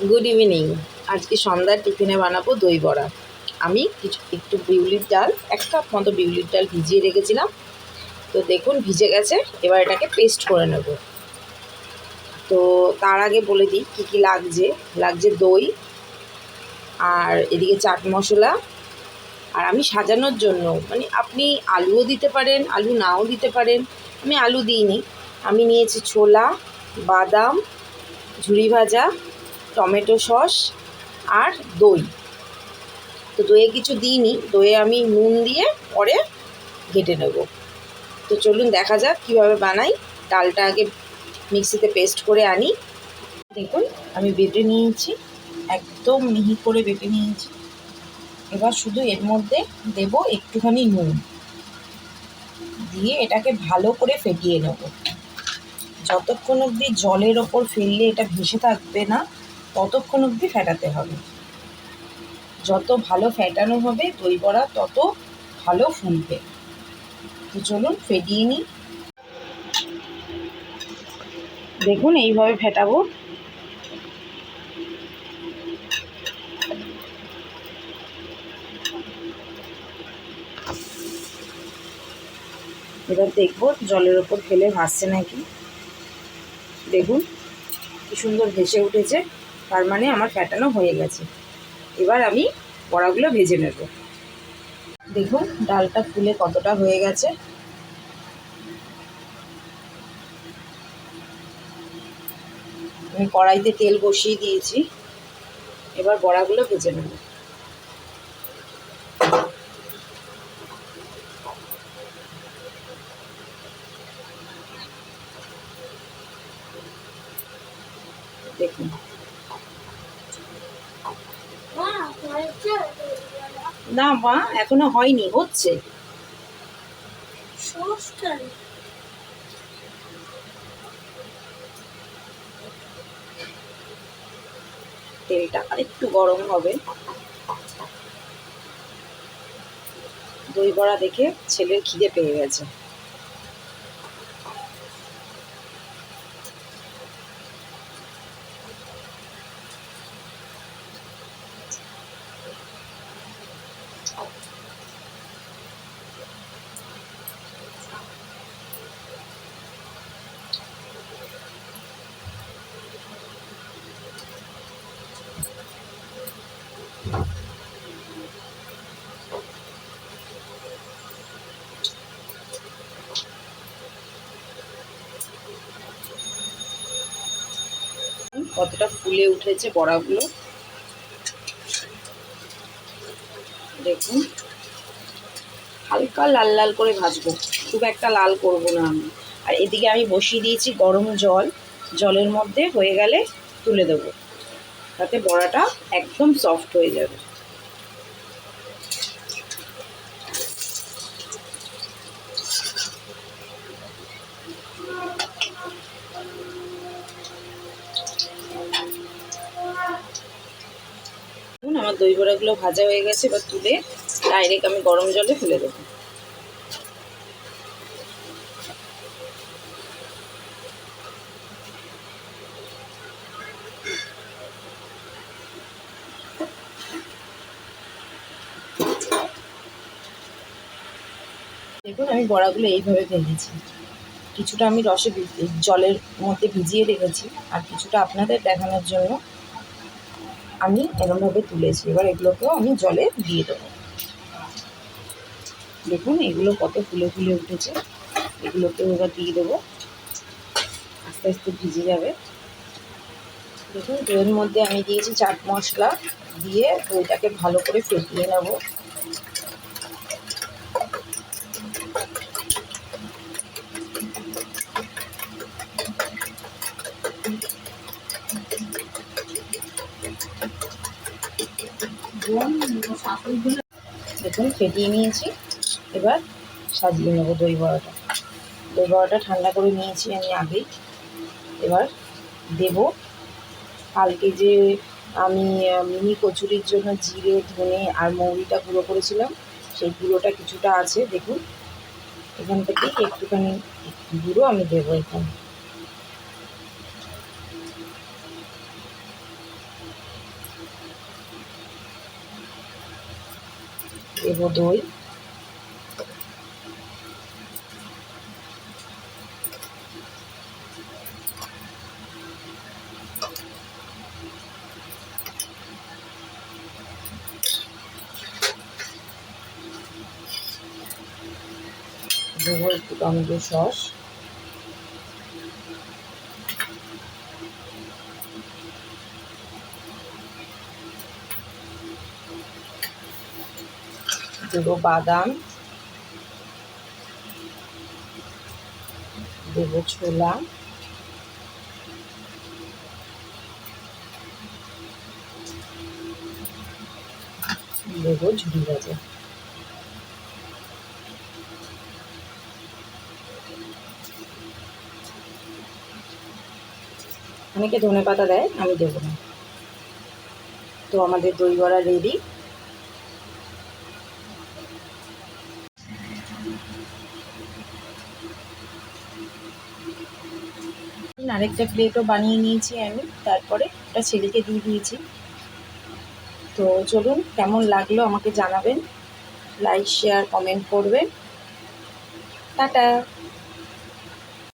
Good evening আজকে সন্ধ্যার টিফিনে বানাবো দই বড়া। আমি কিছু, একটু বিউলির ডাল, এক কাপ মতো বিউলির ডাল ভিজিয়ে রেখেছিলাম। তো দেখুন, ভিজে গেছে। এবার এটাকে পেস্ট করে নেব। তো তার আগে বলে দিই, কী কী লাগছে? লাগছে দই আর এদিকে চাট মশলা। আর আমি সাজানোর জন্য মানে আপনি আলুও দিতে পারেন, আলু নাও দিতে পারেন। আমি আলু দিইনি। আমি নিয়েছি ছোলা, বাদাম ঝুড়ি ভাজা টমেটো সস আর দই। তো দইয়ে কিছু দিইনি, দইয়ে আমি নুন দিয়ে পরে ঘেটে নেব। তো চলুন দেখা যাক কীভাবে বানাই। ডালটা আগে মিক্সিতে পেস্ট করে আনি। দেখুন, আমি বেটে নিয়েছি, একদম মিহি করে বেটে নিয়েছি। এবার শুধু এর মধ্যে দেব একটুখানি নুন। দিয়ে এটাকে ভালো করে ফেটিয়ে নেব। যতক্ষণ অবধি জলের ওপর ফেললে এটা ভেসে থাকবে না ততক্ষণ অবধি ফেটাতে হবে। যত ভালো ফেটানো হবে দই বড়া, তত ভালো ফুলবে। তো চলুন ফেটিয়ে নিই। দেখুন এইভাবে ফেটাবো। এবার দেখব জলের ওপর ফেলে ভাসছে নাকি। দেখুন কি সুন্দর ভেসে উঠেছে। তার মানে আমার ফ্যাটানো হয়ে গেছে। এবার আমি বড়াগুলো ভেজে নেব। দেখুন, ডালটা ফুলে কতটা হয়ে গেছে। আমি কড়াইতে তেল বসিয়ে দিয়েছি। এবার বড়াগুলো ভেজে নেব। দেখুন না মা, এখনও হয়নি, হচ্ছে। তেলটা আরেকটু গরম হবে। দই বড়া দেখে ছেলের খিদে পেয়ে গেছে। কতটা ফুলে উঠেছে বড়াগুলো। দেখুন। হালকা লাল লাল করে ভাজবো। খুব একটা লাল করব না আমি। আর এদিকে আমি বসিয়ে দিয়েছি গরম জল। জলের মধ্যে হয়ে গেলে তুলে দেবো। তাতে বড়াটা একদম সফট হয়ে যাবে। আমার দই বড়াগুলো ভাজা হয়ে গেছে, এবার তুলে ডাইরেক্ট আমি গরম জলে ফেলে দেবো। দেখুন, আমি বড়াগুলো এইভাবে ভেজেছি কিছুটা আমি রসে জলের মধ্যে ভিজিয়ে রেখেছি, আর কিছুটা আপনাদের দেখানোর জন্য আমি এরমভাবে তুলেছি। এবার এগুলোকেও আমি জলে দিয়ে দেবো। দেখুন, এগুলো কত ফুলে ফুলে উঠেছে। এগুলোকেও এবার দিয়ে দেবো। আস্তে আস্তে ভিজে যাবে। দেখুন দইয়ের মধ্যে আমি দিয়েছি চাট মশলা। দিয়ে দইটাকে ভালো করে ফেটিয়ে নেব। দেখুন ফেটিয়ে নিয়েছি। এবার সাজিয়ে নেব দই বড়াটা। দই বড়াটা ঠান্ডা করে নিয়েছি আমি আগেই। এবার দেব কালকে যে আমি মিনি কচুরির জন্য জিরে, ধনে আর মৌরিটা গুঁড়ো করেছিলাম, সেই গুঁড়োটা কিছুটা আছে, দেখুন। এখান থেকে একটুখানি গুঁড়ো আমি দেবো এখানে। দেবো দই দেবো একটু টমেটো সস দেবো বাদাম। দেবো ছোলা। দেবো ঝুড়ি ভাজা। অনেকে ধনে পাতা দেয়, আমি দেবো না। তো আমাদের দই বড়া রেডি আরেকটা প্লেটও বানিয়ে নিয়েছি আমি। তারপরে একটা ছেলেকে দিয়ে দিয়েছি। তো চলুন, কেমন লাগল আমাকে জানাবেন। লাইক শেয়ার কমেন্ট করবেন। টাটা!